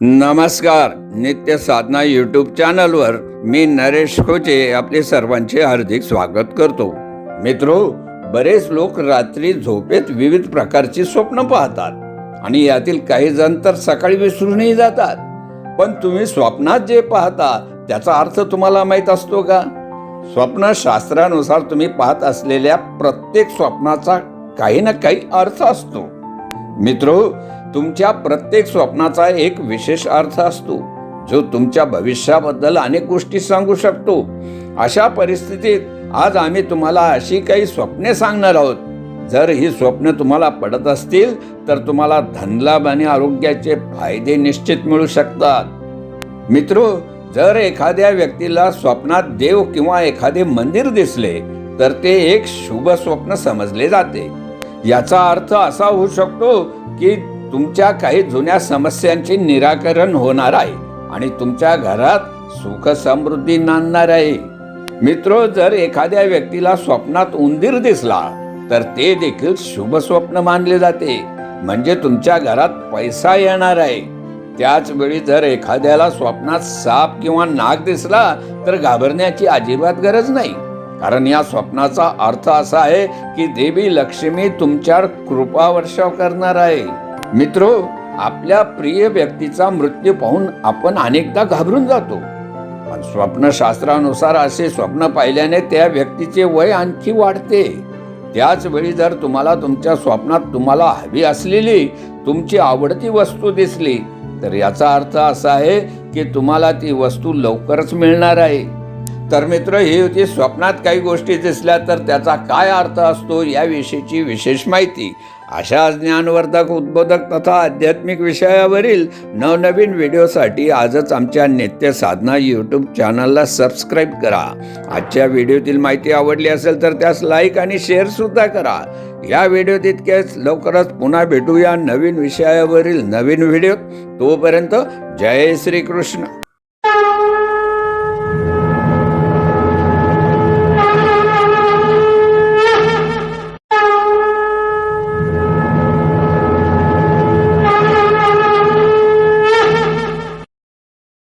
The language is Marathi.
नमस्कार नित्य साधना यूट्यूब चॅनलवर मी नरेश खोचे आपले सर्वांचे हार्दिक स्वागत करतो. मित्रो बरेच लोक रात्री झोपेत विविध प्रकारची स्वप्न पाहतात आणि यातील काही जण तर सकाळी विसरूनही जातात. पण तुम्ही स्वप्नात जे पाहता त्याचा अर्थ तुम्हाला माहीत असतो का? स्वप्न शास्त्रानुसार तुम्ही पाहत असलेल्या प्रत्येक स्वप्नाचा काही ना काही अर्थ असतो. मित्रो तुमच्या प्रत्येक स्वप्नाचा एक विशेष अर्थ असतो जो तुमच्या भविष्याबद्दल अनेक गोष्टी सांगू शकतो. अशा परिस्थितीत आज आम्ही तुम्हाला अशी काही स्वप्ने सांगणार आहोत. जर ही स्वप्न तुम्हाला पडत असतील तर तुम्हाला धनलाभ आणि आरोग्याचे फायदे निश्चित मिळू शकतात. मित्रो जर एखाद्या व्यक्तीला स्वप्नात देव किंवा एखादे मंदिर दिसले तर ते एक शुभ स्वप्न समजले जाते. याचा अर्थ असा होऊ शकतो की तुमच्या काही जुन्या समस्यांचे निराकरण होणार आहे आणि तुमच्या घरात सुख समृद्धी नांदणार आहे. मित्र जर एखाद्या व्यक्तीला स्वप्नात उंदीर दिसला तर ते देखील शुभ स्वप्न मानले जाते. म्हणजे तुमच्या घरात पैसा येणार आहे. त्याच वेळी जर एखाद्याला स्वप्नात साप किंवा नाग दिसला तर घाबरण्याची अजिबात गरज नाही. कारण या स्वप्नाचा अर्थ असा आहे की देवी लक्ष्मी तुमच्यावर कृपा वर्षाव करणार आहे. मित्रो आपल्या प्रिय व्यक्तीचा मृत्यू पाहून आपण अनेकदा घाबरून जातो. पण स्वप्नशास्त्रानुसार असे स्वप्न पाहिल्याने त्या व्यक्तीचे वय आणखी वाढते. त्याच वेळी जर तुम्हाला तुमच्या स्वप्नात तुम्हाला हवी असलेली तुमची आवडती वस्तू दिसली तर याचा अर्थ असा आहे की तुम्हाला ती वस्तू लवकरच मिळणार आहे. तर मित्र ही होती स्वप्नात काही गोष्टी दिसल्या तर त्याचा काय अर्थ असतो याविषयीची विशेष माहिती. अशा ज्ञानवर्धक उद्बोधक तथा आध्यात्मिक विषयावरील नवनवीन व्हिडिओसाठी आजच आमच्या नित्य साधना यूट्यूब चॅनलला सबस्क्राईब करा. आजच्या व्हिडिओतील माहिती आवडली असेल तर त्यास लाईक आणि शेअर सुद्धा करा. या व्हिडिओत इतकेच लवकरच पुन्हा भेटूया नवीन विषयावरील नवीन व्हिडिओ तोपर्यंत जय श्रीकृष्ण.